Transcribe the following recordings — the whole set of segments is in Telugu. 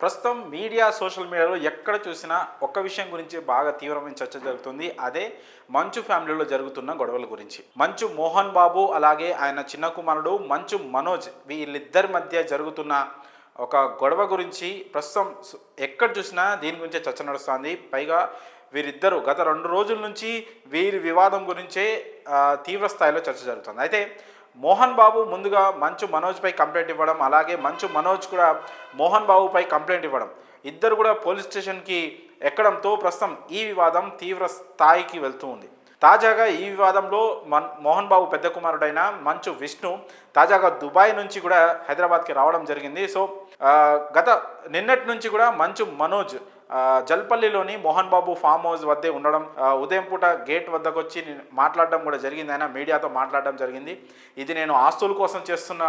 ప్రస్తుతం మీడియా సోషల్ మీడియాలో ఎక్కడ చూసినా ఒక్క విషయం గురించి బాగా తీవ్రమైన చర్చ జరుగుతుంది. అదే మంచు ఫ్యామిలీలో జరుగుతున్న గొడవల గురించి. మంచు మోహన్ బాబు అలాగే ఆయన చిన్న కుమారుడు మంచు మనోజ్ వీళ్ళిద్దరి మధ్య జరుగుతున్న ఒక గొడవ గురించి ప్రస్తుతం ఎక్కడ చూసినా దీని గురించే చర్చ నడుస్తుంది. పైగా వీరిద్దరు గత రెండు రోజుల నుంచి వీరి వివాదం గురించే తీవ్ర స్థాయిలో చర్చ జరుగుతుంది. అయితే మోహన్ బాబు ముందుగా మంచు మనోజ్పై కంప్లైంట్ ఇవ్వడం అలాగే మంచు మనోజ్ కూడా మోహన్ బాబుపై కంప్లైంట్ ఇవ్వడం. ఇద్దరు కూడా పోలీస్ స్టేషన్కి ఎక్కడంతో ప్రస్తుతం ఈ వివాదం తీవ్ర స్థాయికి వెళ్తూ ఉంది. తాజాగా ఈ వివాదంలో మన్ మోహన్ బాబు పెద్ద కుమారుడైన మంచు విష్ణు తాజాగా దుబాయ్ నుంచి కూడా హైదరాబాద్కి రావడం జరిగింది. సో గత నిన్నటి నుంచి కూడా మంచు మనోజ్ జల్పల్లిలోని మోహన్ బాబు ఫామ్ హౌస్ వద్దే ఉండడం ఉదయం పూట గేట్ వద్దకు వచ్చి నేను మాట్లాడడం కూడా జరిగింది. ఆయన మీడియాతో మాట్లాడడం జరిగింది. ఇది నేను ఆస్తుల కోసం చేస్తున్న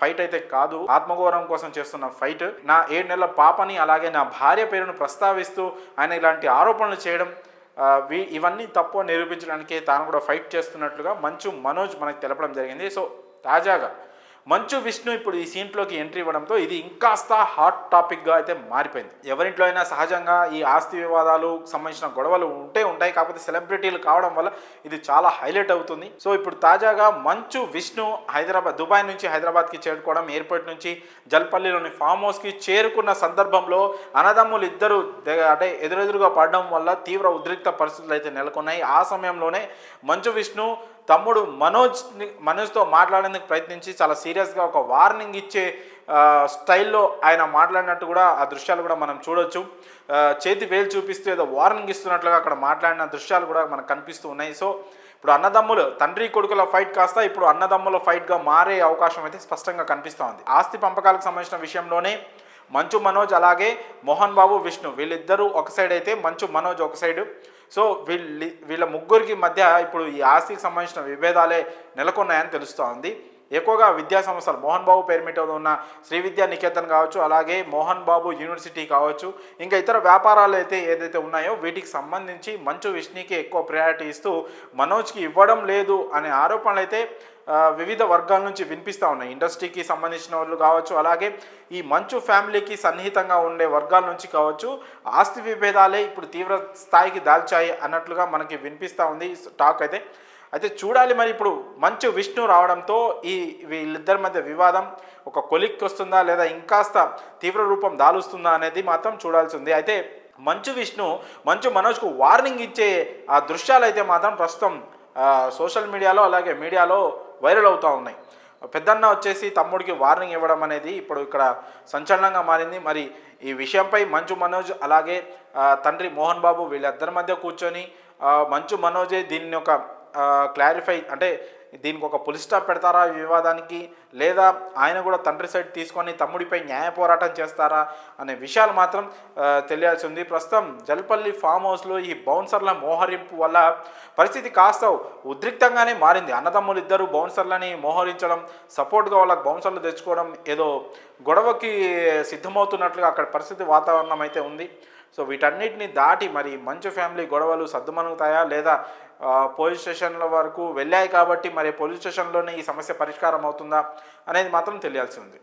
ఫైట్ అయితే కాదు ఆత్మగౌరవం కోసం చేస్తున్న ఫైట్. నా ఏడు నెలల పాపని అలాగే నా భార్య పేరును ప్రస్తావిస్తూ ఆయన ఇలాంటి ఆరోపణలు చేయడం వీ ఇవన్నీ తప్పు నిరూపించడానికి తాను కూడా ఫైట్ చేస్తున్నట్లుగా మంచు మనోజ్ మనకు తెలపడం జరిగింది. సో తాజాగా మంచు విష్ణు ఇప్పుడు ఈ సీన్లోకి ఎంట్రీ ఇవ్వడంతో ఇది ఇంకాస్త హాట్ టాపిక్గా అయితే మారిపోయింది. ఎవరింట్లో అయినా సహజంగా ఈ ఆస్తి వివాదాలు సంబంధించిన గొడవలు ఉంటే ఉంటాయి కాకపోతే సెలబ్రిటీలు కావడం వల్ల ఇది చాలా హైలైట్ అవుతుంది. సో ఇప్పుడు తాజాగా మంచు విష్ణు హైదరాబాద్ దుబాయ్ నుంచి హైదరాబాద్కి చేరుకోవడం ఎయిర్పోర్ట్ నుంచి జల్పల్లిలోని ఫామ్ హౌస్కి చేరుకున్న సందర్భంలో అన్నదమ్ములు ఇద్దరు అంటే ఎదురెదురుగా పడడం వల్ల తీవ్ర ఉద్రిక్త పరిస్థితులు అయితే నెలకొన్నాయి. ఆ సమయంలోనే మంచు విష్ణు తమ్ముడు మనోజ్ మనోజ్తో మాట్లాడేందుకు ప్రయత్నించి చాలా సీరియస్గా ఒక వార్నింగ్ ఇచ్చే స్టైల్లో ఆయన మాట్లాడినట్టు కూడా ఆ దృశ్యాలు కూడా మనం చూడొచ్చు. చేతి వేలు చూపిస్తూ ఏదో వార్నింగ్ ఇస్తున్నట్లుగా అక్కడ మాట్లాడిన దృశ్యాలు కూడా మనకు కనిపిస్తూ ఉన్నాయి. సో ఇప్పుడు అన్నదమ్ములు తండ్రి కొడుకుల ఫైట్ కాస్త ఇప్పుడు అన్నదమ్ముల ఫైట్గా మారే అవకాశం అయితే స్పష్టంగా కనిపిస్తూ ఉంది. ఆస్తి పంపకాలకు సంబంధించిన విషయంలోనే మంచు మనోజ్ అలాగే మోహన్ బాబు విష్ణు. వీళ్ళిద్దరూ ఒక సైడ్ అయితే మంచు మనోజ్ ఒక సైడ్ సో వీళ్ళ వీళ్ళ ముగ్గురికి మధ్య ఇప్పుడు ఈ ఆస్తికి సంబంధించిన విభేదాలే నెలకొన్నాయని తెలుస్తోంది. ఎక్కువగా విద్యా సంస్థలు మోహన్ బాబు పేరు మీద ఉన్న శ్రీ విద్యా నికేతన్ కావచ్చు అలాగే మోహన్ బాబు యూనివర్సిటీ కావచ్చు ఇంకా ఇతర వ్యాపారాలు అయితే ఏదైతే ఉన్నాయో వీటికి సంబంధించి మంచు విష్ణుకి ఎక్కువ ప్రయారిటీ ఇస్తూ మనోజ్కి ఇవ్వడం లేదు అనే ఆరోపణలు అయితే వివిధ వర్గాల నుంచి వినిపిస్తూ ఉన్నాయి. ఇండస్ట్రీకి సంబంధించిన వాళ్ళు కావచ్చు అలాగే ఈ మంచు ఫ్యామిలీకి సన్నిహితంగా ఉండే వర్గాల నుంచి కావచ్చు ఆస్తి విభేదాలే ఇప్పుడు తీవ్ర స్థాయికి దాల్చాయి అన్నట్లుగా మనకి వినిపిస్తూ ఉంది. టాక్ అయితే అయితే చూడాలి మరి ఇప్పుడు మంచు విష్ణు రావడంతో ఈ వీళ్ళిద్దరి మధ్య వివాదం ఒక కొలిక్కి వస్తుందా లేదా ఇంకాస్త తీవ్ర రూపం దాలుస్తుందా అనేది మాత్రం చూడాల్సి ఉంది. అయితే మంచు విష్ణు మంచు మనోజ్కు వార్నింగ్ ఇచ్చే ఆ దృశ్యాలు అయితే మాత్రం ప్రస్తుతం సోషల్ మీడియాలో అలాగే మీడియాలో వైరల్ అవుతూ ఉన్నాయి. పెద్దన్న వచ్చేసి తమ్ముడికి వార్నింగ్ ఇవ్వడం అనేది ఇప్పుడు ఇక్కడ సంచలనంగా మారింది. మరి ఈ విషయంపై మంచు మనోజ్ అలాగే తండ్రి మోహన్ బాబు వీళ్ళిద్దరి మధ్య కూర్చొని మంచు మనోజే దీన్ని ఒక క్లారిఫై అంటే దీనికి ఒక పులి స్టాప్ పెడతారా వివాదానికి? లేదా ఆయన కూడా తండ్రి సైడ్ తీసుకొని తమ్ముడిపై న్యాయ పోరాటం చేస్తారా అనే విషయాలు మాత్రం తెలియాల్సి ఉంది. ప్రస్తుతం జల్పల్లి ఫామ్ హౌస్లో ఈ బౌన్సర్ల మోహరింపు వల్ల పరిస్థితి కాస్త ఉద్రిక్తంగానే మారింది. అన్నదమ్ములు ఇద్దరు బౌన్సర్లని మోహరించడం సపోర్ట్గా వాళ్ళకి బౌన్సర్లు తెచ్చుకోవడం ఏదో గొడవకి సిద్ధమవుతున్నట్లుగా అక్కడ పరిస్థితి వాతావరణం అయితే ఉంది. సో వీటన్నిటిని దాటి మరి మంచు ఫ్యామిలీ గొడవలు సర్దుమనుగుతాయా లేదా పోలీస్ స్టేషన్ల వరకు వెళ్ళాయి కాబట్టి మరి పోలీస్ స్టేషన్లోనే ఈ సమస్య పరిష్కారం అవుతుందా? అనేది మాత్రం తెలియాల్సి ఉంది.